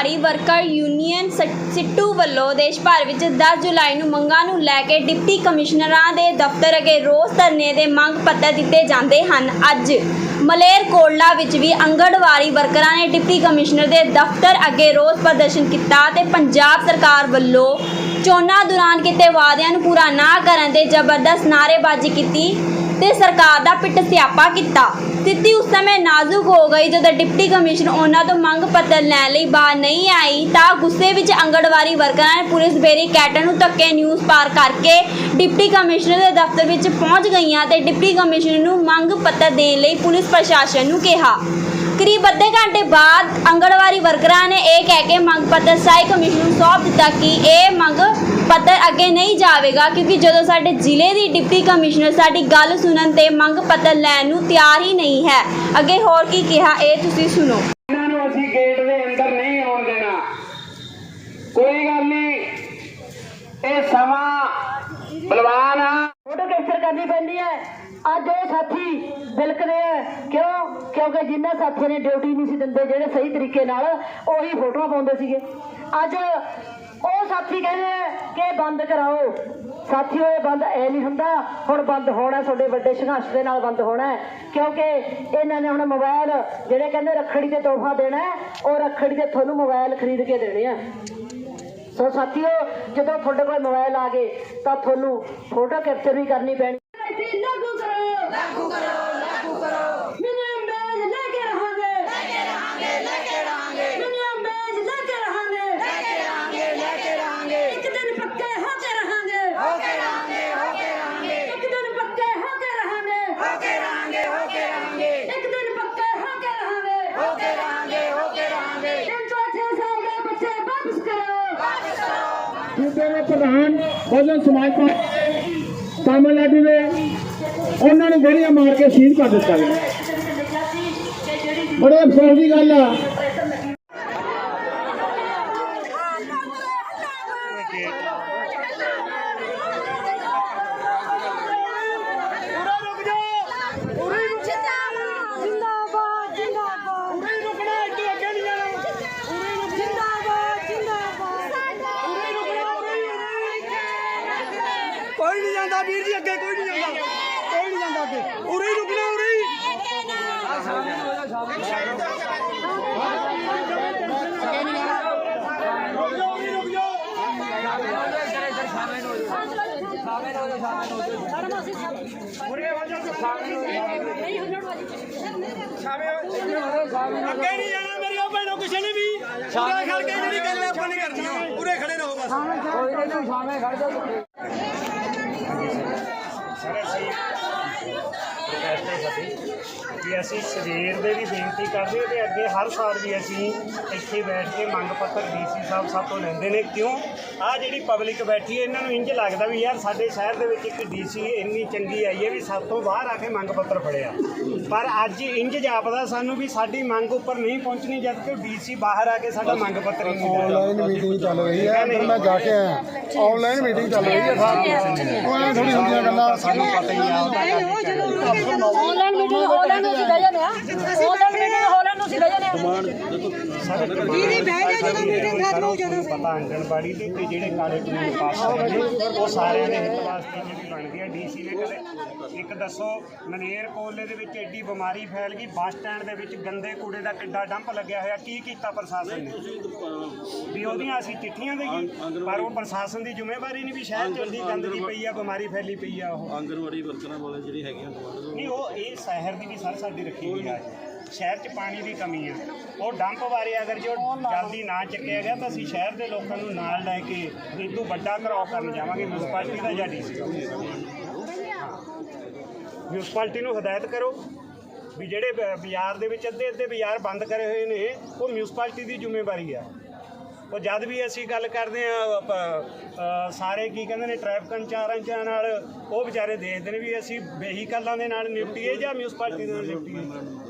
Anganwadi worker union ਸਿੱਟੂ ਵੱਲੋਂ ਦੇਸ਼ ਭਰ ਵਿੱਚ 10 ਜੁਲਾਈ ਨੂੰ ਮੰਗਾਂ ਨੂੰ ਲੈ ਕੇ ਡਿਪਟੀ ਕਮਿਸ਼ਨਰਾਂ ਦੇ ਦਫ਼ਤਰ ਅੱਗੇ ਰੋਸ ਧਰਨੇ ਦੇ ਮੰਗ ਪੱਤਰ ਦਿੱਤੇ ਜਾਂਦੇ ਹਨ। ਅੱਜ ਮਲੇਰਕੋਟਲਾ ਵਿੱਚ ਵੀ ਅੰਗਣਵਾੜੀ ਵਰਕਰਾਂ ਨੇ ਡਿਪਟੀ ਕਮਿਸ਼ਨਰ ਦੇ ਦਫ਼ਤਰ ਅੱਗੇ ਰੋਸ ਪ੍ਰਦਰਸ਼ਨ ਕੀਤਾ ਤੇ ਪੰਜਾਬ ਸਰਕਾਰ ਵੱਲੋਂ ਚੋਣਾਂ ਦੌਰਾਨ ਕੀਤੇ ਵਾਅਦਿਆਂ ਨੂੰ ਪੂਰਾ ਨਾ ਕਰਨ ਦੇ ਜ਼ਬਰਦਸਤ ਨਾਅਰੇਬਾਜ਼ੀ ਕੀਤੀ। ਤੇ ਸਰਕਾਰ ਦਾ ਪਿੱਟ ਸਿਆਪਾ ਕੀਤਾ। ਸਥਿਤੀ ਉਸ ਸਮੇਂ ਨਾਜ਼ੁਕ ਹੋ ਗਈ ਜਦੋਂ ਡਿਪਟੀ ਕਮਿਸ਼ਨਰ ਉਹਨਾਂ ਤੋਂ ਮੰਗ ਪੱਤਰ ਲੈਣ ਲਈ ਬਾਹਰ ਨਹੀਂ ਆਈ ਤਾਂ ਗੁੱਸੇ ਵਿੱਚ ਅੰਗਣਵਾੜੀ ਵਰਕਰਾਂ ਨੇ ਪੁਲਿਸ ਬੈਰੀਕੈਡਾਂ ਨੂੰ ਧੱਕੇ ਨਿਊਜ਼ ਪਾਰ ਕਰਕੇ ਡਿਪਟੀ ਕਮਿਸ਼ਨਰ ਦੇ ਦਫ਼ਤਰ ਵਿੱਚ ਪਹੁੰਚ ਗਈਆਂ ਤੇ ਡਿਪਟੀ ਕਮਿਸ਼ਨਰ ਨੂੰ ਮੰਗ ਪੱਤਰ ਦੇਣ ਲਈ ਪੁਲਿਸ ਪ੍ਰਸ਼ਾਸਨ ਨੂੰ ਕਿਹਾ। ਕਰੀਬ ਅੱਧੇ ਘੰਟੇ ਬਾਅਦ ਅੰਗਣਵਾੜੀ ਵਰਕਰਾਂ ਨੇ ਇਹ ਕਹਿ ਕੇ ਮੰਗ ਪੱਤਰ ਸਾਈ ਕਮਿਸ਼ਨ ਨੂੰ ਸੌਂਪ ਦਿੱਤਾ ਕਿ ਇਹ ਮੰਗ ਪੱਤਰ ਅੱਗੇ ਨਹੀਂ ਜਾਵੇਗਾ ਕਿਉਂਕਿ ਜਦੋਂ ਸਾਡੇ ਜ਼ਿਲ੍ਹੇ ਦੀ ਡਿਪਟੀ ਕਮਿਸ਼ਨਰ ਸਾਡੀ ਗੱਲ ਸੁਣਨ ਤੇ ਮੰਗ ਪੱਤਰ ਲੈਣ ਨੂੰ ਤਿਆਰ ਹੀ ਨਹੀਂ ਹੈ। ਅੱਗੇ ਹੋਰ ਕੀ ਕਿਹਾ ਇਹ ਤੁਸੀਂ ਸੁਣੋ। ਇਹਨਾਂ ਨੂੰ ਅਸੀਂ ਗੇਟ ਦੇ ਅੰਦਰ ਨਹੀਂ ਆਉਣ ਦੇਣਾ। ਕੋਈ ਗੱਲ ਨਹੀਂ। ਇਹ ਸਮਾਂ ਬਲਵਾਨ ਆ। ਫੋਟੋ ਕੈਪਚਰ ਕਰਨੀ ਪੈਂਦੀ ਹੈ। ਅੱਜ ਇਹ ਸਾਥੀ ਬਿਲਕਦੇ ਆ। ਕਿਉਂ? ਕਿਉਂਕਿ ਜਿਨ੍ਹਾਂ ਸਾਥੀਆਂ ਨੇ ਡਿਊਟੀ ਨਹੀਂ ਸੀ ਦਿੰਦੇ, ਜਿਹੜੇ ਸਹੀ ਤਰੀਕੇ ਨਾਲ ਉਹੀ ਫੋਟੋਆਂ ਪਾਉਂਦੇ ਸੀਗੇ। ਅੱਜ ਉਹ ਸਾਥੀ ਕਹਿੰਦੇ ਕਿ ਬੰਦ ਕਰਾਓ। ਸਾਥੀਓ, ਇਹ ਬੰਦ ਐ ਨਹੀਂ ਹੁੰਦਾ। ਹੁਣ ਬੰਦ ਹੋਣਾ ਤੁਹਾਡੇ ਵੱਡੇ ਸੰਘਰਸ਼ ਦੇ ਨਾਲ ਬੰਦ ਹੋਣਾ ਕਿਉਂਕਿ ਇਹਨਾਂ ਨੇ ਹੁਣ ਮੋਬਾਈਲ ਜਿਹੜੇ ਕਹਿੰਦੇ ਰੱਖੜੀ ਤੇ ਤੋਹਫਾ ਦੇਣਾ ਉਹ ਰੱਖੜੀ ਤੇ ਤੁਹਾਨੂੰ ਮੋਬਾਈਲ ਖਰੀਦ ਕੇ ਦੇਣੇ ਆ। ਸੋ ਸਾਥੀਓ, ਜਦੋਂ ਤੁਹਾਡੇ ਕੋਲ ਮੋਬਾਈਲ ਆ ਗਏ, ਤਾਂ ਤੁਹਾਨੂੰ ਫੋਟੋ ਕੈਪਚਰ ਵੀ ਕਰਨੀ ਪੈਣੀ। ਲਾਗੂ ਕਰੋ ਲਾਗੂ ਕਰੋ। ਕਰੋ ਦੇ ਪ੍ਰਧਾਨ ਬਹੁਜਨ ਸਮਾਜ ਪਾਰਟੀ ਤਾਮਿਲਨਾਡੂ ਦੇ ਉਹਨਾਂ ਨੂੰ ਗੋਲੀਆਂ ਮਾਰ ਕੇ ਸ਼ਹੀਦ ਕਰ ਦਿੱਤਾ ਗਿਆ। ਬੜੇ ਅਫਸੋਸ ਦੀ ਗੱਲ ਆ। ਜਿੰਦਾਬਾਦ ਜਿੰਦਾਬਾਦ ਜਿੰਦਾਬਾਦ ਉਰੇ ਰੁਕਣਾ ਅੱਗੇ ਅੱਗੇ ਨਹੀਂ ਜਾਣਾ ਉਰੇ ਰੁਕ ਜਿੰਦਾਬਾਦ ਜਿੰਦਾਬਾਦ ਉਰੇ ਰੁਕਣਾ ਉਰੇ ਕੋਈ ਨਹੀਂ ਜਾਂਦਾ, ਵੀਰ ਜੀ ਅੱਗੇ ਕੋਈ ਨਹੀਂ ਜਾਂਦਾ। ਕੋਈ ਨਹੀਂ ਜਾਂਦਾ ਅੱਗੇ। ਉਰੇ ਹੀ ਰੁਕਣਾ, ਉਰੇ ਹੀ। ਅੱਗੇ ਨਹੀਂ ਜਾਣਾ, ਮੇਰੀ ਉਹ ਭੈਣੋ ਕਿਸੇ ਨੇ ਵੀ। ਉਰੇ ਖੜ ਕੇ ਜਿਹੜੀ ਗੱਲ ਆਪਾਂ ਨੇ ਕਰਨੀ ਉਰੇ ਖੜੇ ਰਹੋ ਬਸ। ਸਰ ਅਸੀਂ ਪ੍ਰੋਟੈਸਟ ਸਾਡੀ ਵੀ ਅਸੀਂ ਸਵੇਰ ਦੇ ਵੀ ਬੇਨਤੀ ਕਰਦੇ ਹਾਂ ਤੇ ਅੱਗੇ ਹਰ ਸਾਲ ਵੀ ਅਸੀਂ ਇੱਥੇ ਬੈਠ ਕੇ ਮੰਗ ਪੱਤਰ ਡੀਸੀ ਸਾਹਿਬ ਸਭ ਤੋਂ ਲੈਂਦੇ ਨੇ। ਕਿਉਂ? ਆ ਜਿਹੜੀ ਪਬਲਿਕ ਬੈਠੀ ਹੈ ਇਹਨਾਂ ਨੂੰ ਇੰਜ ਲੱਗਦਾ ਵੀ ਯਾਰ ਸਾਡੇ ਸ਼ਹਿਰ ਦੇ ਵਿੱਚ ਇੱਕ ਡੀਸੀ ਇੰਨੀ ਚੰਗੀ ਆਈ ਹੈ ਵੀ ਸਭ ਤੋਂ ਬਾਹਰ ਆ ਕੇ ਮੰਗ ਪੱਤਰ ਫੜਿਆ। ਪਰ ਅੱਜ ਇੰਜ ਜਾਪਦਾ ਸਾਨੂੰ ਵੀ ਸਾਡੀ ਮੰਗ ਉੱਪਰ ਨਹੀਂ ਪਹੁੰਚਣੀ ਜਦ ਕਿ ਡੀਸੀ ਬਾਹਰ ਆ ਕੇ ਸਾਡਾ ਮੰਗ ਪੱਤਰ ਹੀ ਨਹੀਂ ਦਿੰਦਾ ਆਨਲਾਈਨ ਮੀਟਿੰਗ ਚੱਲ ਰਹੀ ਹੈ ਫਿਰ ਮੈਂ ਜਾ ਕੇ ਆਇਆ। ਆਨਲਾਈਨ ਮੀਟਿੰਗ ਚੱਲ ਰਹੀ ਹੈ ਸਾਹਿਬ ਉਹ ਐਂ ਥੋੜੀ ਹੁੰਦੀਆਂ ਗੱਲਾਂ ਸਾਨੂੰ ਪਤਾ ਹੀ ਆ। ਆਨਲਾਈਨ ਮੀਟਿੰਗ ਆਨਲਾਈਨ ਨੂੰ ਸਿੱਧਾ ਜਾਂਦੇ ਆ ਆਨਲਾਈਨ ਮੀਟਿੰਗ ਆਨਲਾਈਨ ਨੂੰ ਸਿੱਧਾ ਜਾਂਦੇ ਆ। ਦੀਦੀ ਬਹਿ ਜਾ ਜਦੋਂ ਮੀਟਿੰਗ ਖਤਮ ਹੋ ਜਾਣਾ। ਪਤਾ ਆਂਗਣਵਾੜੀ ਦੇ ਤੇ ਜਿਹੜੇ ਕਾਲੇ ਕਾਨੂੰਨ ਪਾਸ ਹੋਏ ਨੇ ਉਹ ਸਾਰਿਆਂ ਦੇ ਹਿੱਤ ਵਾਸਤੇ ਜਿਹੜੀ ਬਣਦੀ ਹੈ ਡੀਸੀ ਨੇ ਕਦੇ ਇੱਕ ਦੱਸੋ ਮਨੇਰ ਕੋਲੇ ਦੇ ਵਿੱਚ ਐਡੀ ਬਿਮਾਰੀ ਫੈਲ ਗਈ ਬੱਸ ਸਟੈਂਡ ਦੇ ਵਿੱਚ ਗੰਦੇ ਕੂੜੇ ਦਾ ਕਿੱਡਾ ਡੰਪ ਲੱਗਿਆ ਹੋਇਆ ਕੀ ਕੀਤਾ ਪ੍ਰਸ਼ਾਸਨ ਨੇ? ਵੀ ਉਹਦੀਆਂ ਅਸੀਂ ਚਿੱਠੀਆਂ ਦੇਈਏ ਪਰ ਉਹ ਪ੍ਰਸ਼ਾਸਨ ਦੀ ਜ਼ਿੰਮੇਵਾਰੀ ਨਹੀਂ ਵੀ ਸ਼ਹਿਰ ਚ ਗੰਦਗੀ ਪਈ ਆ ਬਿਮਾਰੀ ਫੈਲੀ ਪਈ ਆ ਉਹ। ਆਂਗਨਵਾੜੀ ਵਰਕਰਾਂ ਵਾਲੇ ਜਿਹੜੇ ਹੈਗੇ ਆ ਨਹੀਂ ਉਹ ਇਹ ਸ਼ਹਿਰ ਦੀ ਵੀ ਸਰ ਸਾਡੀ ਰੱਖੀ ਹੋਈ ਆ। ਸ਼ਹਿਰ 'ਚ ਪਾਣੀ ਦੀ ਕਮੀ ਹੈ ਉਹ ਡੰਪ ਬਾਰੇ ਅਗਰ ਜੋ ਜਲਦੀ ਨਾ ਚੱਕਿਆ ਗਿਆ ਤਾਂ ਅਸੀਂ ਸ਼ਹਿਰ ਦੇ ਲੋਕਾਂ ਨੂੰ ਨਾਲ ਲੈ ਕੇ ਇਹ ਤੋਂ ਵੱਡਾ ਘਰਾਓ ਕਰਨ ਜਾਵਾਂਗੇ ਮਿਊਨਿਸਪੈਲਿਟੀ ਦਾ ਜਾਂ ਡੀਸੀ ਮਿਊਨਿਸਪੈਲਿਟੀ ਨੂੰ ਹਦਾਇਤ ਕਰੋ ਵੀ ਜਿਹੜੇ ਬ- ਬਾਜ਼ਾਰ ਦੇ ਵਿੱਚ ਅੱਧੇ ਅੱਧੇ ਬਾਜ਼ਾਰ ਬੰਦ ਕਰੇ ਹੋਏ ਨੇ, ਉਹ ਮਿਊਨਿਸਪੈਲਿਟੀ ਦੀ ਜ਼ਿੰਮੇਵਾਰੀ ਆ। ਉਹ ਜਦ ਵੀ ਅਸੀਂ ਗੱਲ ਕਰਦੇ ਆ ਸਾਰੇ ਕੀ ਕਹਿੰਦੇ ਨੇ ਟ੍ਰੈਫਿਕ ਇੰਚਾਰਜਾਂ ਨਾਲ, ਉਹ ਵਿਚਾਰੇ ਦੇਖਦੇ ਨੇ ਵੀ ਅਸੀਂ ਵਹੀਕਲਾਂ ਦੇ ਨਾਲ ਨਿਪਟੀਏ ਜਾਂ ਮਿਊਨਿਸਪੈਲਿਟੀ ਦੇ ਨਾਲ ਨਿਪਟੀਏ।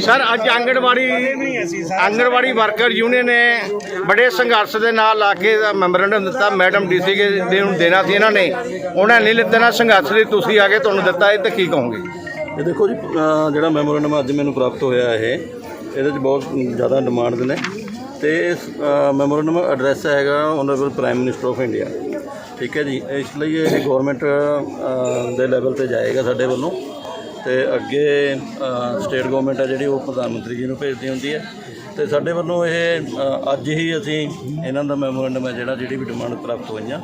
ਸਰ, ਅੱਜ ਆਂਗਣਵਾੜੀ ਵਰਕਰ ਯੂਨੀਅਨ ਨੇ ਬੜੇ ਸੰਘਰਸ਼ ਦੇ ਨਾਲ ਲਾ ਕੇ ਇਹਦਾ ਮੈਮੋਰੰਡਮ ਦਿੱਤਾ। ਮੈਡਮ ਡੀਸੀ ਕੇ ਦੇ ਨੂੰ ਦੇਣਾ ਸੀ ਇਹਨਾਂ ਨੇ। ਉਹਨਾਂ ਨੇ ਨਹੀਂ ਲਿੱਤਾ ਸੰਘਰਸ਼ ਲਈ। ਤੁਸੀਂ ਆ ਕੇ ਤੁਹਾਨੂੰ ਦਿੱਤਾ ਇਹ ਤਾਂ ਕੀ ਕਹੋਗੇ? ਇਹ ਦੇਖੋ ਜੀ, ਅਹ ਜਿਹੜਾ ਮੈਮੋਰੰਡਮ ਅੱਜ ਮੈਨੂੰ ਪ੍ਰਾਪਤ ਹੋਇਆ ਇਹ, ਇਹਦੇ 'ਚ ਬਹੁਤ ਜ਼ਿਆਦਾ ਡਿਮਾਂਡ ਨੇ। ਤੇ ਇਸ ਮੈਮੋਰੰਡਮ ਐਡਰੈਸ ਹੈਗਾ honourable prime minister of India. ਠੀਕ ਹੈ ਜੀ। ਇਸ ਲਈ ਇਹ ਗਵਰਨਮੈਂਟ ਦੇ ਲੈਵਲ ਤੇ ਜਾਏਗਾ ਸਾਡੇ ਵੱਲੋਂ। ਤੇ ਅੱਗੇ ਸਟੇਟ ਗਵਰਨਮੈਂਟ ਹੈ ਜਿਹੜੀ ਉਹ ਪ੍ਰਧਾਨ ਮੰਤਰੀ ਜੀ ਨੂੰ ਭੇਜਦੀ ਹੁੰਦੀ ਹੈ। ਤੇ ਸਾਡੇ ਵੱਲੋਂ ਇਹ ਅੱਜ ਹੀ ਅਸੀਂ ਇਹਨਾਂ ਦਾ ਮੈਮੋਰੰਡਮ ਹੈ ਜਿਹੜਾ ਜਿਹੜੀ ਵੀ ਡਿਮਾਂਡ ਪ੍ਰਾਪਤ ਹੋਈਆਂ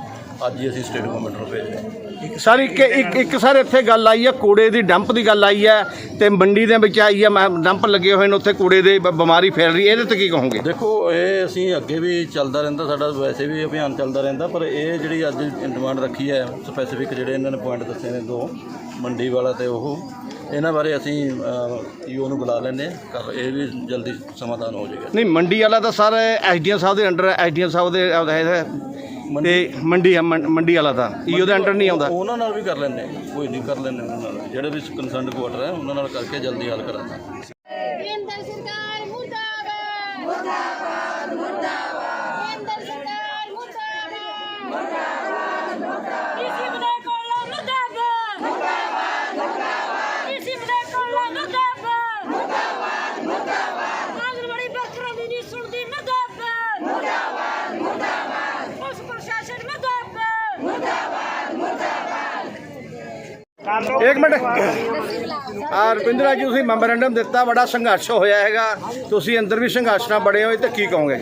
ਅੱਜ ਹੀ ਅਸੀਂ ਸਟੇਟ ਗਵਰਨਮੈਂਟ ਨੂੰ ਭੇਜ ਰਹੇ ਹਾਂ। ਸਰ ਇੱਕ ਇੱਕ ਇੱਕ ਸਰ ਇੱਥੇ ਗੱਲ ਆਈ ਹੈ ਕੂੜੇ ਦੀ ਡੰਪ ਦੀ ਗੱਲ ਆਈ ਹੈ ਤੇ ਮੰਡੀ ਦੇ ਵਿੱਚ ਆਈ ਹੈ ਡੰਪ ਲੱਗੇ ਹੋਏ ਨੇ ਉੱਥੇ ਕੂੜੇ ਦੀ ਬਿਮਾਰੀ ਫੈਲ ਰਹੀ ਹੈ ਇਹਦੇ ਤੇ ਕੀ ਕਹੋਗੇ? ਦੇਖੋ ਇਹ ਅਸੀਂ ਅੱਗੇ ਵੀ ਚੱਲਦਾ ਰਹਿੰਦਾ ਸਾਡਾ ਵੈਸੇ ਵੀ ਅਭਿਆਨ ਚੱਲਦਾ ਰਹਿੰਦਾ ਪਰ ਇਹ ਜਿਹੜੀ ਅੱਜ ਡਿਮਾਂਡ ਰੱਖੀ ਹੈ ਸਪੈਸੀਫਿਕ ਜਿਹੜੇ ਇਹਨਾਂ ਨੇ ਪੁਆਇੰਟ ਦੱਸੇ ਨੇ ਦੋ ਮੰਡੀ ਵਾਲਾ ਤੇ ਉਹ ਇਹਨਾਂ ਬਾਰੇ ਅਸੀਂ ਈਓ ਨੂੰ ਬੁਲਾ ਲੈਂਦੇ ਹਾਂ ਕਰ ਇਹ ਵੀ ਜਲਦੀ ਸਮਾਧਾਨ ਹੋ ਜਾਏਗਾ। ਨਹੀਂ ਮੰਡੀ ਵਾਲਾ ਤਾਂ ਸਰ ਐਸਡੀਐਮ ਸਾਹਿਬ ਦੇ ਅੰਡਰ ਐਸਡੀਐਮ ਸਾਹਿਬ ਦੇ ਆਉਂਦਾ ਹੈ ਤੇ ਮੰਡੀ ਆ, ਮੰ- ਮੰਡੀ ਵਾਲਾ ਤਾਂ। ਈਓ ਦੇ ਅੰਡਰ ਨਹੀਂ ਆਉਂਦਾ। ਉਹਨਾਂ ਨਾਲ ਵੀ ਕਰ ਲੈਂਦੇ ਹਾਂ। ਕੋਈ ਨਹੀਂ ਕਰ ਲੈਂਦੇ ਉਹਨਾਂ ਨਾਲ। ਜਿਹੜੇ ਵੀ ਕੰਸਰਨਡ ਕੁਆਟਰ ਹੈ ਉਹਨਾਂ ਨਾਲ ਕਰਕੇ ਜਲਦੀ ਹੱਲ ਕਰਾਂਗੇ। ਕੇਂਦਰ ਸਰਕਾਰ ਮੁਰਦਾਬਾਦ। ਮੁਰਦਾਬਾਦ ਮੁਰਦਾਬਾਦ ਕੇਂਦਰ ਸਰਕਾਰ ਮੁਰਦਾਬਾਦ ਮੁਰਦਾਬਾਦ ਕਿਸੇ ਬਦੇ ਕੋਲ ਮੁਰਦਾਬਾਦ ਮੁਰਦਾਬਾਦ ਮੁਰਦਾਬਾਦ ਕਿਸੇ ਬਦੇ ਕੋਲ ਮੁਰਦਾਬਾਦ ਮੁਰਦਾਬਾਦ ਮੁਰਦਾਬਾਦ ਆਂਗਣਵਾੜੀ ਵਰਕਰਾਂ ਦੀ ਨਹੀਂ ਸੁਣਦੀ ਮੁਰਦਾਬਾਦ ਮੁਰਦਾਬਾਦ ਮੁਰਦਾਬਾਦ ਪੁਲਿਸ ਪ੍ਰਸ਼ਾਸਨ ਮੁਰਦਾਬਾਦ ਮੁਰਦਾਬਾਦ ਕਰ ਲਓ ਇੱਕ ਮਿੰਟ। ਆ ਰੁਪਿੰਦਰਾ ਜੀ, ਤੁਸੀਂ ਮੈਮੋਰੈਂਡਮ ਦਿੱਤਾ, ਬੜਾ ਸੰਘਰਸ਼ ਹੋਇਆ ਹੈਗਾ। ਤੁਸੀਂ ਅੰਦਰ ਵੀ ਸੰਘਰਸ਼ ਨਾਲ ਬੜੇ ਹੋਏ ਤੇ ਕੀ ਕਹੋਗੇ?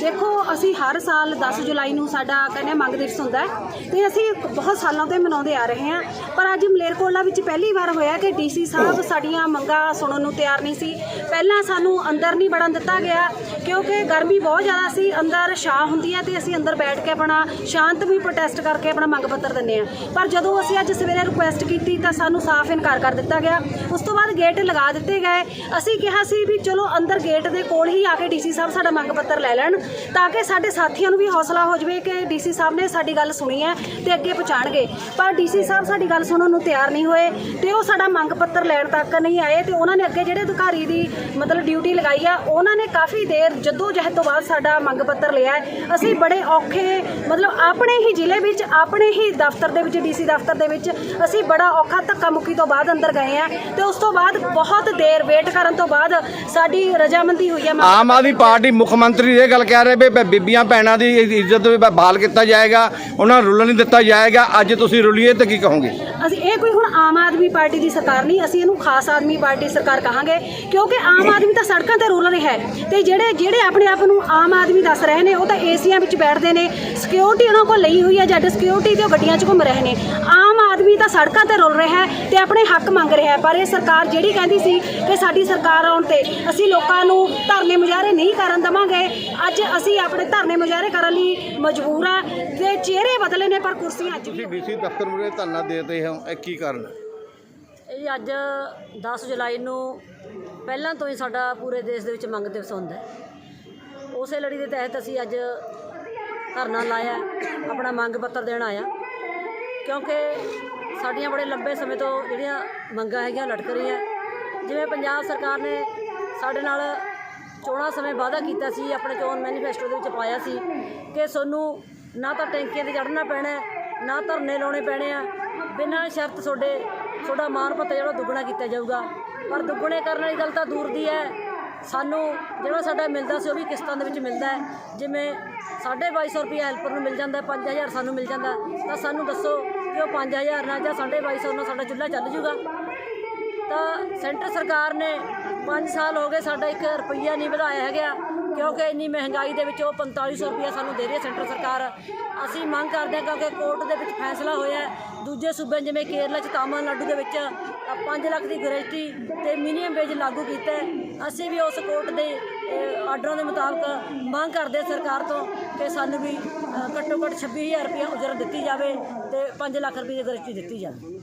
ਦੇਖੋ ਅਸੀਂ ਹਰ ਸਾਲ 10 ਜੁਲਾਈ ਨੂੰ ਸਾਡਾ ਕਹਿੰਦੇ ਮੰਗ ਦਿਵਸ ਹੁੰਦਾ ਹੈ ਤੇ ਅਸੀਂ ਬਹੁਤ ਸਾਲਾਂ ਤੋਂ ਇਹ ਮਨਾਉਂਦੇ ਆ ਰਹੇ ਹਾਂ। ਪਰ ਅੱਜ ਮਲੇਰਕੋਟਲਾ ਵਿੱਚ ਪਹਿਲੀ ਵਾਰ ਹੋਇਆ ਕਿ ਡੀਸੀ ਸਾਹਿਬ ਸਾਡੀਆਂ ਮੰਗਾਂ ਸੁਣਨ ਨੂੰ ਤਿਆਰ ਨਹੀਂ ਸੀ। ਪਹਿਲਾਂ ਸਾਨੂੰ ਅੰਦਰ ਨਹੀਂ ਵੜਨ ਦਿੱਤਾ ਗਿਆ ਕਿਉਂਕਿ ਗਰਮੀ ਬਹੁਤ ਜ਼ਿਆਦਾ ਸੀ, ਅੰਦਰ ਛਾਂ ਹੁੰਦੀ ਹੈ ਤੇ ਅਸੀਂ ਅੰਦਰ ਬੈਠ ਕੇ ਆਪਣਾ ਸ਼ਾਂਤਮਈ ਪ੍ਰੋਟੈਸਟ ਕਰਕੇ ਆਪਣਾ ਮੰਗ ਪੱਤਰ ਦਿੰਦੇ ਆ ਪਰ ਜਦੋਂ ਅਸੀਂ ਅੱਜ ਸਵੇਰੇ ਰਿਕੁਐਸਟ ਕੀਤੀ ਤਾਂ ਸਾਨੂੰ ਸਾਫ਼ ਇਨਕਾਰ ਕਰ ਦਿੱਤਾ ਗਿਆ। ਉਸ ਤੋਂ ਬਾਅਦ ਗੇਟ ਲਗਾ ਦਿੱਤੇ ਗਏ। ਅਸੀਂ ਕਿਹਾ ਸੀ ਵੀ ਚਲੋ ਅੰਦਰ ਗੇਟ ਦੇ ਕੋਲ ਹੀ ਆ ਕੇ ਡੀਸੀ ਸਾਹਿਬ ਸਾਡਾ ਮੰਗ ਪੱਤਰ ਲੈ ਲੈਣ ਤਾਂ ਕਿ ਸਾਡੇ ਸਾਥੀਆਂ ਨੂੰ ਵੀ ਹੌਸਲਾ ਹੋ ਜਾਵੇ ਕਿ ਡੀਸੀ ਸਾਹਿਬ ਨੇ ਸਾਡੀ ਗੱਲ ਸੁਣੀ ਹੈ ਤੇ ਅੱਗੇ ਪਹੁੰਚਾਣਗੇ। ਪਰ ਡੀਸੀ ਸਾਹਿਬ ਸਾਡੀ ਗੱਲ ਸੁਣਨ ਨੂੰ ਤਿਆਰ ਨਹੀਂ ਹੋਏ ਤੇ ਉਹ ਸਾਡਾ ਮੰਗ ਪੱਤਰ ਲੈਣ ਤੱਕ ਨਹੀਂ ਆਏ ਤੇ ਉਹਨਾਂ ਨੇ ਅੱਗੇ ਜਿਹੜੇ ਅਧਿਕਾਰੀ ਦੀ ਮਤਲਬ ਡਿਊਟੀ ਲਗਾਈ ਆ, ਉਹਨਾਂ ਨੇ ਕਾਫੀ ਦੇਰ ਜਦੋਂ ਜਹਿਦ ਤੋਂ ਬਾਅਦ ਸਾਡਾ ਮੰਗ ਪੱਤਰ ਲਿਆ ਅਸੀਂ ਬੜੇ ਔਖੇ, ਮਤਲਬ ਆਪਣੇ ਹੀ ਜ਼ਿਲ੍ਹੇ ਵਿੱਚ, ਆਪਣੇ ਹੀ ਦਫ਼ਤਰ ਦੇ ਵਿੱਚ, ਡੀਸੀ ਦਫ਼ਤਰ ਦੇ ਵਿੱਚ, ਅਸੀਂ ਬੜਾ ਔਖਾ ਧੱਕਾ ਮੁੱਕੀ ਤੋਂ ਬਾਅਦ ਅੰਦਰ ਗਏ ਆ ਤੇ ਉਸ ਤੋਂ ਬਾਅਦ ਬਹੁਤ ਦੇਰ ਵੇਟ ਕਰਨ ਤੋਂ ਬਾਅਦ ਸਾਡੀ ਰਜਾਮੰਦੀ ਹੋਈ ਹੈ। ਆਮ ਆਦਮੀ ਪਾਰਟੀ ਮੁੱਖ ਮੰਤਰੀ ਇਹ ਗੱਲ ਕਹਿ ਰਹੇ ਵੀ ਬੀਬੀਆਂ ਭੈਣਾਂ ਦੀ ਇੱਜ਼ਤ ਵੀ ਬਹਾਲ ਕੀਤਾ ਜਾਏਗਾ, ਉਹਨਾਂ ਨੂੰ ਰੁਲਣ ਨਹੀਂ ਦਿੱਤਾ ਜਾਏਗਾ, ਅੱਜ ਤੁਸੀਂ ਰੁਲੀਏ ਤੇ ਕੀ ਕਹੋਗੇ? ਅਸੀਂ ਇਹ ਕੋਈ ਹੁਣ ਆਮ ਆਦਮੀ ਪਾਰਟੀ ਦੀ ਸਰਕਾਰ ਨਹੀਂ, ਅਸੀਂ ਇਹਨੂੰ ਖਾਸ ਆਦਮੀ ਪਾਰਟੀ ਸਰਕਾਰ ਕਹਾਂਗੇ, ਕਿਉਂਕਿ ਆਮ ਆਦਮੀ ਤਾਂ ਸੜਕਾਂ ਤੇ ਰੁਲ ਰਿਹਾ ਹੈ, ਤੇ ਜਿਹੜੇ ਜਿਹੜੇ ਆਪਣੇ ਆਪ ਨੂੰ ਆਮ ਆਦਮੀ ਦੱਸ ਰਹੇ ਨੇ, ਉਹ ਤਾਂ ਏਸੀਆਂ ਵਿੱਚ ਬੈਠਦੇ ਨੇ ਸਿਕਿਉਰਿਟੀ ਉਹਨਾਂ ਕੋਲ ਲਈ ਹੋਈ ਹੈ ਜੱਟ ਸਿਕਿਉਰਿਟੀ ਤੇ ਉਹ ਗੱਡੀਆਂ 'ਚ ਘੁੰਮ ਰਹੇ ਨੇ, ਆਮ ਆਦਮੀ ਤਾਂ ਸੜਕਾਂ ਤੇ ਰੁਲ ਰਿਹਾ ਹੈ ਤੇ ਆਪਣੇ ਹੱਕ ਮੰਗ ਰਿਹਾ ਹੈ। ਪਰ ਇਹ ਸਰਕਾਰ ਜਿਹੜੀ ਕਹਿੰਦੀ ਸੀ ਕਿ ਸਾਡੀ ਸਰਕਾਰ ਆਉਣ ਤੇ ਅਸੀਂ ਲੋਕਾਂ ਨੂੰ ਧਰਨੇ ਮੁਜ਼ਾਹਰੇ ਨਹੀਂ ਕਰਨ ਦਵਾਂਗੇ। ਅੱਜ ਅਸੀਂ ਆਪਣੇ ਧਰਨੇ ਮੁਜ਼ਾਹਰੇ ਕਰਨ ਲਈ ਮਜਬੂਰ ਆ ਤੇ ਚਿਹਰੇ ਬਦਲੇ ਨੇ ਪਰ ਕੁਰਸੀਆਂ ਅੱਜ ਵੀ ਤੁਸੀਂ ਡੀਸੀ ਦਫ਼ਤਰ ਮੁਰੇ ਧਰਨਾ ਦੇ ਰਹੇ ਹੋ ਇਹ ਕੀ ਕਾਰਨ ਹੈ? ਇਹ ਅੱਜ 10 ਜੁਲਾਈ ਨੂੰ ਪਹਿਲਾਂ ਤੋਂ ਹੀ ਸਾਡਾ ਪੂਰੇ ਦੇਸ਼ ਦੇ ਵਿੱਚ ਮੰਗ ਦਿਵਸ ਹੁੰਦਾ ਹੈ। ਉਸੇ ਲੜੀ ਦੇ ਤਹਿਤ ਅਸੀਂ ਅੱਜ ਧਰਨਾ ਲਾਇਆ ਆਪਣਾ ਮੰਗ ਪੱਤਰ ਦੇਣ ਆਇਆ। ਕਿਉਂਕਿ ਸਾਡੀਆਂ ਬੜੇ ਲੰਬੇ ਸਮੇਂ ਤੋਂ ਜਿਹੜੀਆਂ ਮੰਗਾਂ ਹੈਗੀਆਂ ਲਟਕ ਰਹੀਆਂ। ਜਿਵੇਂ ਪੰਜਾਬ ਸਰਕਾਰ ਨੇ ਸਾਡੇ ਨਾਲ ਚੋਣਾਂ ਸਮੇਂ ਵਾਅਦਾ ਕੀਤਾ ਸੀ, ਆਪਣੇ ਚੋਣ ਮੈਨੀਫੈਸਟੋ ਦੇ ਵਿੱਚ ਪਾਇਆ ਸੀ ਕਿ ਤੁਹਾਨੂੰ ਨਾ ਤਾਂ ਟੈਂਕੀਆਂ ਤੇ ਚੜ੍ਹਨਾ ਪੈਣਾ ਨਾ ਧਰਨੇ ਲਾਉਣੇ ਪੈਣੇ ਆ। ਬਿਨਾਂ ਸ਼ਰਤ ਤੁਹਾਡੇ, ਤੁਹਾਡਾ ਮਾਨ ਭੱਤਾ ਜਿਹੜਾ ਦੁੱਗਣਾ ਕੀਤਾ ਜਾਊਗਾ। ਪਰ ਦੁੱਗਣੇ ਕਰਨ ਵਾਲੀ ਗੱਲ ਤਾਂ ਦੂਰ ਦੀ ਹੈ। ਸਾਨੂੰ ਜਿਹੜਾ ਸਾਡਾ ਮਿਲਦਾ ਸੀ ਉਹ ਵੀ ਕਿਸ਼ਤਾਂ ਦੇ ਵਿੱਚ ਮਿਲਦਾ ਹੈ। ਜਿਵੇਂ 2250 ਰੁਪਏ ਹੈਲਪਰ ਨੂੰ ਮਿਲ ਜਾਂਦਾ 5000 ਸਾਨੂੰ ਮਿਲ ਜਾਂਦਾ ਤਾਂ ਸਾਨੂੰ ਦੱਸੋ ਕਿ ਉਹ 5000 ਨਾਲ ਜਾਂ 2250 ਨਾਲ ਸਾਡਾ ਚੁੱਲ੍ਹਾ ਚੱਲ ਜੂਗਾ। ਤਾਂ ਸੈਂਟਰ ਸਰਕਾਰ ਨੇ 5 ਸਾਲ ਹੋ ਗਏ ਸਾਡਾ 1 ਰੁਪਈਆ ਨਹੀਂ ਵਧਾਇਆ ਹੈਗਾ, ਕਿਉਂਕਿ ਇੰਨੀ ਮਹਿੰਗਾਈ ਦੇ ਵਿੱਚ ਉਹ 4500 ਰੁਪਈਆ ਸਾਨੂੰ ਦੇ ਰਹੀ ਹੈ ਸੈਂਟਰ ਸਰਕਾਰ। ਅਸੀਂ ਮੰਗ ਕਰਦੇ ਹਾਂ ਕਿਉਂਕਿ ਕੋਰਟ ਦੇ ਵਿੱਚ ਫੈਸਲਾ ਹੋਇਆ ਹੈ। ਦੂਜੇ ਸੂਬੇ ਜਿਵੇਂ ਕੇਰਲਾ ਚ ਤਾਮਿਲਨਾਡੂ ਦੇ ਵਿੱਚ 5 ਲੱਖ ਦੀ ਗਰੰਟੀ ਤੇ ਮਿਨੀਮਮ ਵੇਜ ਲਾਗੂ ਕੀਤਾ ਹੈ। ਅਸੀਂ ਵੀ ਉਸ ਕੋਰਟ ਦੇ ਅਹ, ਆਰਡਰਾਂ ਦੇ ਮੁਤਾਬਕ ਮੰਗ ਕਰਦੇ ਹਾਂ ਸਰਕਾਰ ਤੋਂ ਕਿ ਸਾਨੂੰ ਵੀ ਘੱਟੋ ਘੱਟ 26000 ਰੁਪਏ ਉਜਰਤ ਦਿੱਤੀ ਜਾਵੇ ਤੇ 5 ਲੱਖ ਰੁਪਏ ਦੀ ਗਰੰਟੀ ਦਿੱਤੀ ਜਾਵੇ।